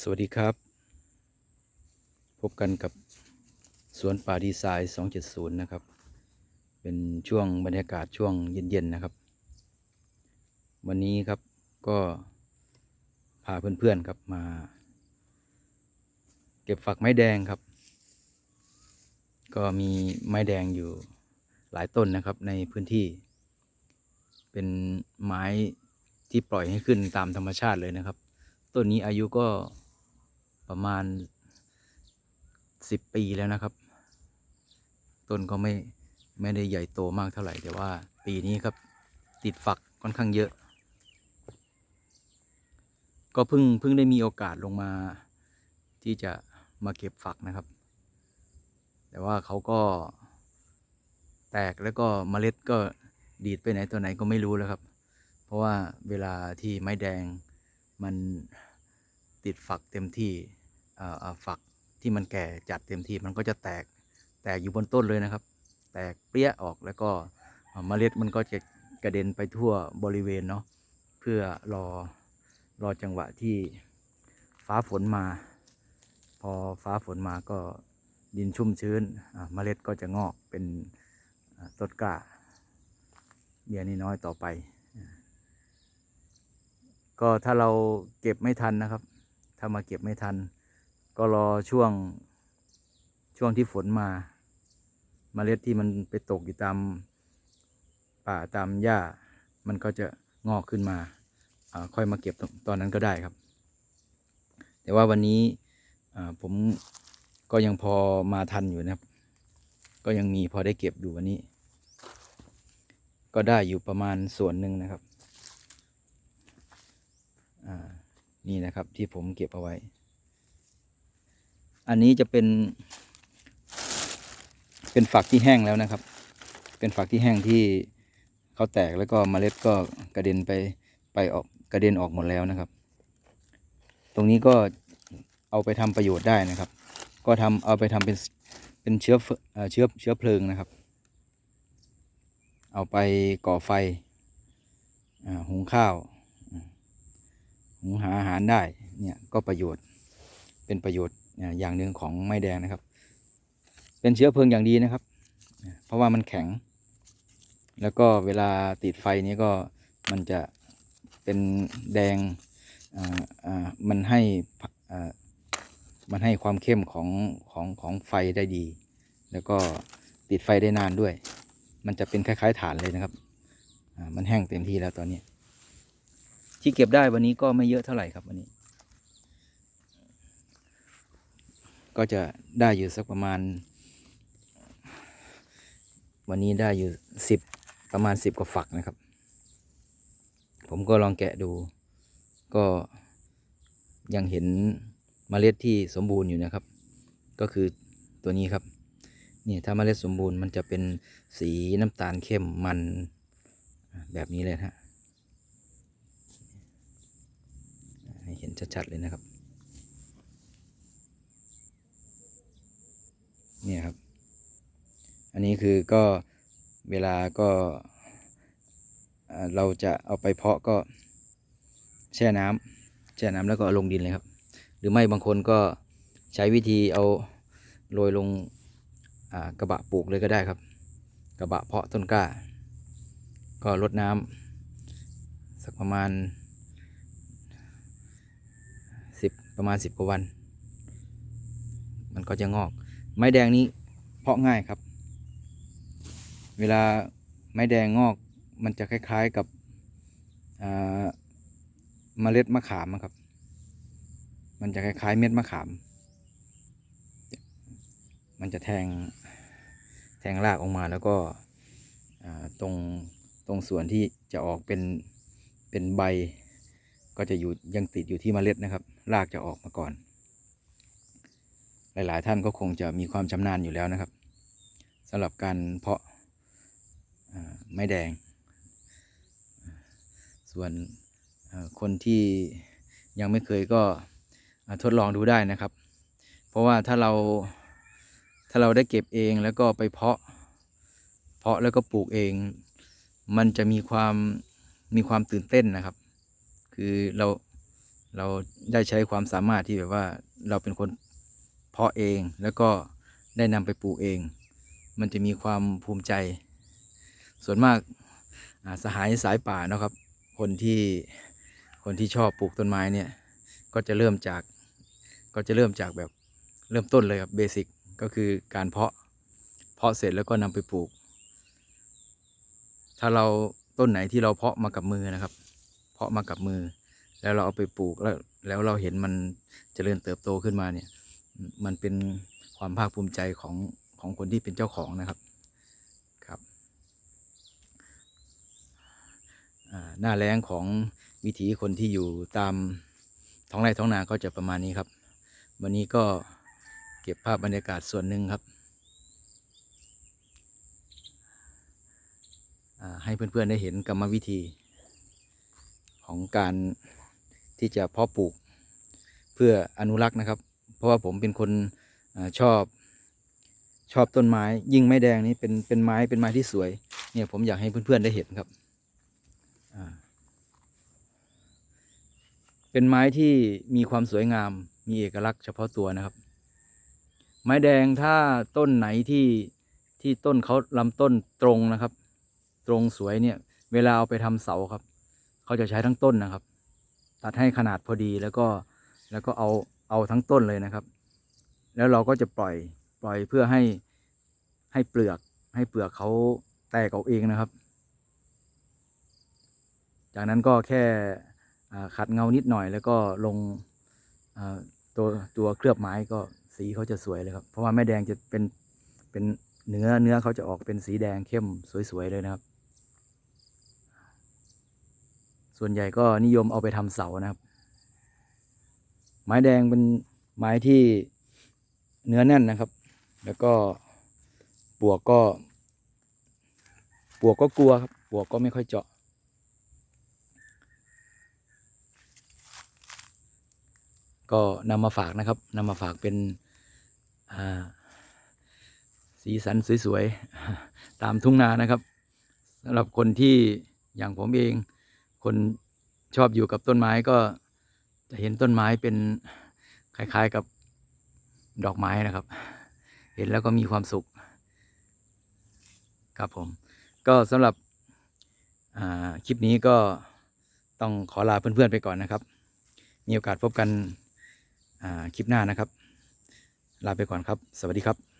สวัสดีครับ พบกันกับสวนป่าดีไซน์ 270 นะครับ เป็นช่วงบรรยากาศช่วงเย็น ๆ นะครับ วันนี้ครับก็พาเพื่อน ๆ ครับมา เก็บฝักไม้แดงครับ ก็มีไม้แดงอยู่หลายต้นนะครับในพื้นที่ เป็นไม้ที่ปล่อยให้ขึ้นตามธรรมชาติเลยนะครับต้นนี้อายุก็ ประมาณสิบปีแล้วนะครับ ต้นก็ไม่ไม่ได้ใหญ่โตมากเท่าไหร่ แต่ว่าปีนี้ครับติดฝักค่อนข้างเยอะ ก็เพิ่งเพิ่งได้มีโอกาสลงมาที่จะมาเก็บฝักนะครับ แต่ว่าเขาก็แตกแล้วก็เมล็ดก็ดีดไปไหนตัวไหนก็ไม่รู้แล้วครับ เพราะว่าเวลาที่ไม้แดงมันติดฝักเต็มที่ ฝักที่มันแก่จัดเต็มที่มันก็จะแตกแตกอยู่บนต้นเลยนะครับ แตกเปรี้ยออกแล้วก็เมล็ดมันก็จะกระเด็นไปทั่วบริเวณเนาะเพื่อรอรอจังหวะที่ฟ้าฝนมา พอฟ้าฝนมาก็ดินชุ่มชื้นเมล็ดก็จะงอกเป็นต้นกล้าเบี้ยน้อยต่อไป ก็ถ้าเราเก็บไม่ทันนะครับ ถ้ามาเก็บไม่ทัน ก็รอช่วงช่วงที่ฝนมาเมล็ดที่มันไปตกอยู่ตามป่าตามหญ้า มันก็จะงอกขึ้นมาค่อยมาเก็บตอนนั้นก็ได้ครับ แต่ว่าวันนี้ผมก็ยังพอมาทันอยู่นะครับ ก็ยังมีพอได้เก็บอยู่วันนี้ ก็ได้อยู่ประมาณส่วนหนึ่งนะครับนี่นะครับที่ผมเก็บเอาไว้ อันนี้จะเป็น เป็นฝักที่แห้งแล้วนะครับ เป็นฝักที่แห้งที่เขาแตกแล้วก็เมล็ดก็กระเด็นไปไปออกกระเด็นออกหมดแล้วนะครับ ตรงนี้ก็เอาไปทำประโยชน์ได้นะครับ ก็ทำเอาไปทำเป็นเป็นเชื้อเชื้อเชื้อเพลิงนะครับ เอาไปก่อไฟอหุงข้าวหุงหาอาหารได้เนี่ยก็ประโยชน์เป็นประโยชน์ อย่างหนึ่งของไม้แดงนะครับ เป็นเชื้อเพลิงอย่างดีนะครับ เพราะว่ามันแข็ง แล้วก็เวลาติดไฟนี้ก็มันจะเป็นแดงมันให้มันให้ความเข้มของของของไฟได้ดี แล้วก็ติดไฟได้นานด้วย มันจะเป็นคล้าย ๆ ฐานเลยนะครับ มันแห้งเต็มที่แล้วตอนนี้ ที่เก็บได้วันนี้ก็ไม่เยอะเท่าไหร่ครับวันนี้ ก็จะได้อยู่สักประมาณ วันนี้ได้อยู่สิบประมาณสิบกว่าฝักนะครับ ผมก็ลองแกะดู ก็ยังเห็นเมล็ดที่สมบูรณ์อยู่นะครับ ก็คือตัวนี้ครับนี่ถ้าเมล็ดสมบูรณ์มันจะเป็นสีน้ำตาลเข้มมันแบบนี้เลยนะฮะให้เห็นชัดๆเลยนะครับ เนี่ยครับ อันนี้คือก็เวลาก็เราจะเอาไปเพาะก็แช่น้ำแช่น้ำแล้วก็ลงดินเลยครับ หรือไม่บางคนก็ใช้วิธีเอาโรยลงกระบะปลูกเลยก็ได้ครับ กระบะเพาะต้นกล้า ก็รดน้ำสักประมาณสิบประมาณสิบกว่าวัน มันก็จะงอก ไม้แดงนี้เพาะง่ายครับ เวลาไม้แดงงอกมันจะคล้ายๆกับเมล็ดมะขามอะครับ มันจะคล้ายๆเม็ดมะขาม มันจะแทงแทงรากออกมาแล้วก็ตรงตรงส่วนที่จะออกเป็นเป็นใบ ก็จะอยู่ยังติดอยู่ที่เมล็ดนะครับ รากจะออกมาก่อน หลาย ๆ ท่านก็คงจะมีความชำนาญอยู่แล้วนะครับสำหรับการเพาะไม้แดง ส่วนคนที่ยังไม่เคยก็ทดลองดูได้นะครับ เพราะว่าถ้าเราถ้าเราได้เก็บเองแล้วก็ไปเพาะ เพาะแล้วก็ปลูกเอง มันจะมีความมีความตื่นเต้นนะครับ คือเราเราได้ใช้ความสามารถที่แบบว่าเราเป็นคน เพาะเองแล้วก็ได้นำไปปลูกเอง มันจะมีความภูมิใจ ส่วนมากาสหายสายป่านะครับ คนที่คนที่ชอบปลูกต้นไม้เนี่ยก็จะเริ่มจากก็จะเริ่มจากแบบเริ่มต้นเลยครับเบสิกก็คือการเพาะเพาะเสร็จแล้วก็นำไปปลูก ถ้าเราต้นไหนที่เราเพาะมากับมือนะครับ เพาะมากับมือ แล้วเราเอาไปปลูกแล้วแล้วเราเห็นมันเจริญเติบโตขึ้นมาเนี่ย มันเป็นความภาคภูมิใจของของคนที่เป็นเจ้าของนะครับครับหน้าแรงของวิถีคนที่อยู่ตามท้องไร่ท้องนาก็จะประมาณนี้ครับ วันนี้ก็เก็บภาพบรรยากาศส่วนหนึ่งครับให้เพื่อนๆได้เห็นกรรมวิธีของการที่จะเพาะปลูกเพื่ออนุรักษ์นะครับ ราะว่าผมเป็นคนอชอบชอบต้นไม้ ยิ่งไม้แดงนี้เป็นเป็นไม้เป็นไม้ที่สวย เนี่ยผมอยากให้เพื่อนๆได้เห็นครับเป็นไม้ที่มีความสวยงาม มีเอกลักษณ์เฉพาะตัวนะครับ ไม้แดงถ้าต้นไหนที่ที่ต้นเขาลำต้นตรงนะครับ ตรงสวยเนี่ย เวลาเอาไปทำเสาครับ เขาจะใช้ทั้งต้นนะครับ ตัดให้ขนาดพอดีแล้วก็แล้วก็เอา เอาทั้งต้นเลยนะครับ แล้วเราก็จะปล่อยปล่อยเพื่อให้ให้เปลือกให้เปลือกเขาแตกออกเองนะครับ จากนั้นก็แค่ขัดเงานิดหน่อย แล้วก็ลงตัวตัวเคลือบไม้ก็สีเขาจะสวยเลยครับ เพราะว่าแม่แดงจะเป็นเป็นเนื้อเนื้อเขาจะออกเป็นสีแดงเข้มสวยๆเลยนะครับ ส่วนใหญ่ก็นิยมเอาไปทำเสานะครับ ไม้แดงเป็นไม้ที่เนื้อแน่นนะครับ แล้วก็ปวกก็ ปวกก็กลัวครับ ปวกก็ไม่ค่อยเจาะ ก็นำมาฝากนะครับนำมาฝากเป็นสีสันสวยๆ ตามทุ่งนานะครับสำหรับคนที่อย่างผมเอง คนชอบอยู่กับต้นไม้ก็ จะเห็นต้นไม้เป็นคล้ายๆกับดอกไม้นะครับ เห็นแล้วก็มีความสุข ครับผม ก็สำหรับคลิปนี้ก็ต้องขอลาเพื่อนๆไปก่อนนะครับ มีโอกาสพบกันคลิปหน้านะครับ ลาไปก่อนครับ สวัสดีครับ